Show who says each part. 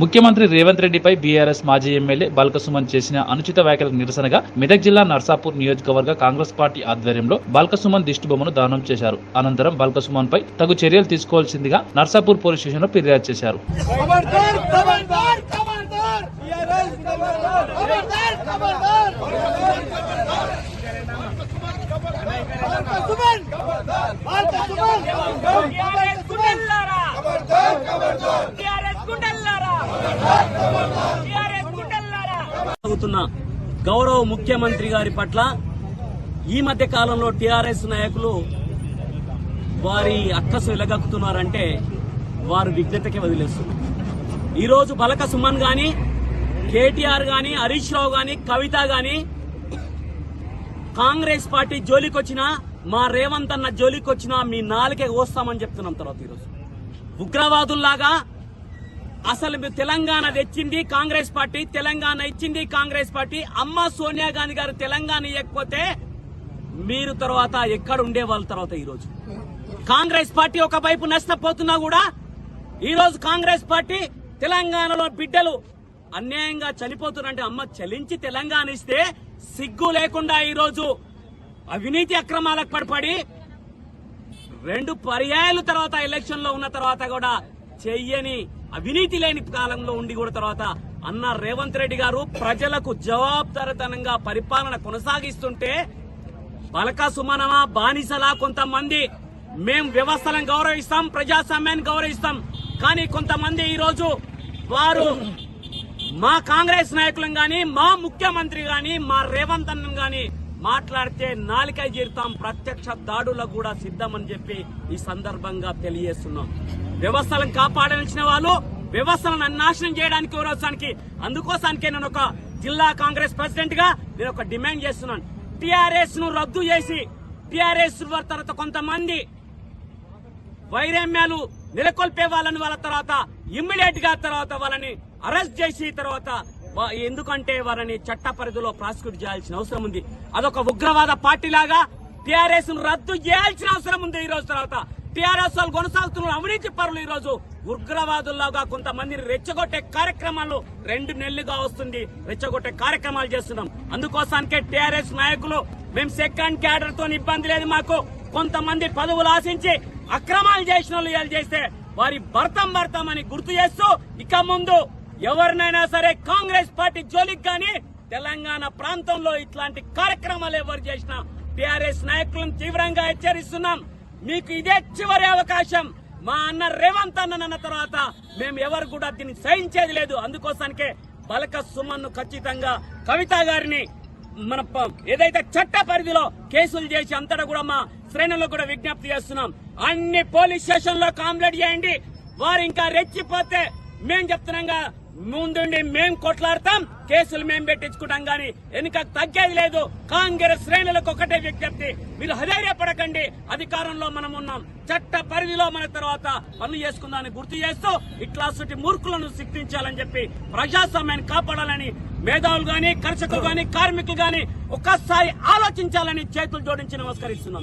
Speaker 1: ముఖ్యమంత్రి రేవంత్ రెడ్డిపై బీఆర్ఎస్ మాజీ ఎమ్మెల్యే బాల్కసుమన్ చేసిన అనుచిత వ్యాఖ్యలకు నిరసనగా మెదక్ జిల్లా నర్సాపూర్ నియోజకవర్గ కాంగ్రెస్ పార్టీ ఆధ్వర్యంలో బాల్కసుమన్ దిష్టిబొమ్మను దానం చేశారు. అనంతరం బాల్కసుమన్ పై తగు చర్యలు తీసుకోవాల్సిందిగా నర్సాపూర్ పోలీస్ స్టేషన్లో ఫిర్యాదు చేశారు.
Speaker 2: అవుతున్న గౌరవ ముఖ్యమంత్రి గారి పట్ల ఈ మధ్య కాలంలో టీఆర్ఎస్ నాయకులు వారి అక్కసు వెలగక్కుతున్నారంటే వారు విజ్ఞతకి వదిలేస్తున్నారు. ఈరోజు బలక సుమన్ గాని కేటీఆర్ గాని హరీష్ రావు గాని కవిత గాని కాంగ్రెస్ పార్టీ జోలికొచ్చినా మా రేవంత్ అన్న జోలికొచ్చినా మీ నాలుకే కోస్తామని చెప్తున్నాం తర్వాత ఈరోజు. ఉగ్రవాదుల్లాగా అసలు మీరు తెలంగాణ తెచ్చింది కాంగ్రెస్ పార్టీ తెలంగాణ ఇచ్చింది కాంగ్రెస్ పార్టీ. అమ్మ సోనియా గాంధీ గారు తెలంగాణ ఇవ్వకపోతే మీరు తర్వాత ఎక్కడ ఉండేవాళ్ళ తర్వాత ఈరోజు? కాంగ్రెస్ పార్టీ ఒకవైపు నష్టపోతున్నా కూడా ఈరోజు కాంగ్రెస్ పార్టీ తెలంగాణలో బిడ్డలు అన్యాయంగా చనిపోతున్నారంటే అమ్మ చలించి తెలంగాణ ఇస్తే సిగ్గు లేకుండా ఈరోజు అవినీతి అక్రమాలకు పడిపడి రెండు పర్యాయాలు తర్వాత ఎలక్షన్లో ఉన్న తర్వాత కూడా చెయ్యని అవినీతి లేని కాలంలో ఉండి కూడా తర్వాత అన్న రేవంత్ రెడ్డి గారు ప్రజలకు జవాబుదారితనంగా పరిపాలన కొనసాగిస్తుంటే బలక సుమనమా బానిసలా కొంతమంది. మేం వ్యవస్థలను గౌరవిస్తాం ప్రజాస్వామ్యాన్ని గౌరవిస్తాం. కానీ కొంతమంది ఈ రోజు వారు మా కాంగ్రెస్ నాయకులను గాని మా ముఖ్యమంత్రి గాని మా రేవంత్ అన్నం గాని మాట్లాడితే నాలికై జీరుతాం ప్రత్యక్ష దాడులకు కూడా సిద్ధమని చెప్పి ఈ సందర్భంగా తెలియజేస్తున్నాం. వ్యవస్థలను కాపాడాల్సిన వాళ్ళు వ్యవస్థలను నాశనం చేయడానికి రోజానికి అందుకోసానికే నేను ఒక జిల్లా కాంగ్రెస్ ప్రెసిడెంట్గా నేను ఒక డిమాండ్ చేస్తున్నాను. టిఆర్ఎస్ను రద్దు చేసి టిఆర్ఎస్ తర్వాత కొంతమంది వైరమ్యాలు నెలకొల్పే వాళ్ళని వాళ్ళ తర్వాత ఇమ్మీడియట్గా తర్వాత వాళ్ళని అరెస్ట్ చేసి తర్వాత ఎందుకంటే వారిని చట్ట పరిధిలో ప్రాసిక్యూట్ చేయాల్సిన అవసరం ఉంది. అదొక ఉగ్రవాద పార్టీ లాగా టిఆర్ఎస్ను రద్దు చేయాల్సిన అవసరం ఉంది ఈ రోజు తర్వాత. టిఆర్ఎస్ వాళ్ళు కొనసాగుతున్న అవినీతి పరులు ఈరోజు ఉగ్రవాదుల్లాగా కొంతమందిని రెచ్చగొట్టే కార్యక్రమాలు రెండు నెలలుగా వస్తుంది. రెచ్చగొట్టే కార్యక్రమాలు చేస్తున్నాం. అందుకోసానికే టిఆర్ఎస్ నాయకులు మేము సెకండ్ క్యాడర్తో ఇబ్బంది లేదు మాకు. కొంతమంది పదవులు ఆశించి అక్రమాలు చేసిన వాళ్ళు చేస్తే వారి భర్తం భర్తం అని గుర్తు చేస్తూ ఇక ముందు ఎవరినైనా సరే కాంగ్రెస్ పార్టీ జోలికి గాని తెలంగాణ ప్రాంతంలో ఇట్లాంటి కార్యక్రమాలు ఎవరు చేసినా టిఆర్ఎస్ నాయకులను తీవ్రంగా హెచ్చరిస్తున్నాం. మీకు ఇదే చివరి అవకాశం. మా అన్న రేవంత్ అన్న అన్న తర్వాత మేము ఎవరు కూడా దీన్ని సహించేది లేదు. అందుకోసానికే బలక సుమన్ ఖచ్చితంగా కవిత గారిని మన ఏదైతే చట్ట పరిధిలో కేసులు చేసి అంతటా కూడా మా శ్రేణుల్లో కూడా విజ్ఞప్తి చేస్తున్నాం. అన్ని పోలీస్ స్టేషన్లో కాంప్లైంట్ చేయండి. వారు ఇంకా రెచ్చిపోతే మేం చెప్తున్నాంగా ముందుండి మేం కొట్లాడతాం కేసులు మేం పెట్టించుకుంటాం గాని వెనుక తగ్గేది లేదు. కాంగ్రెస్ శ్రేణులకు ఒకటే విజ్ఞప్తి మీరు పడకండి అధికారంలో మనం ఉన్నాం. చట్ట పరిధిలో మన తర్వాత పనులు చేసుకుందామని గుర్తు చేస్తూ ఇట్లాంటి మూర్ఖులను శిక్షించాలని చెప్పి ప్రజాస్వామ్యాన్ని కాపాడాలని మేధావులు గాని కర్షకులు గాని కార్మికులు గాని ఒక్కసారి ఆలోచించాలని చేతులు జోడించి నమస్కరిస్తున్నాం.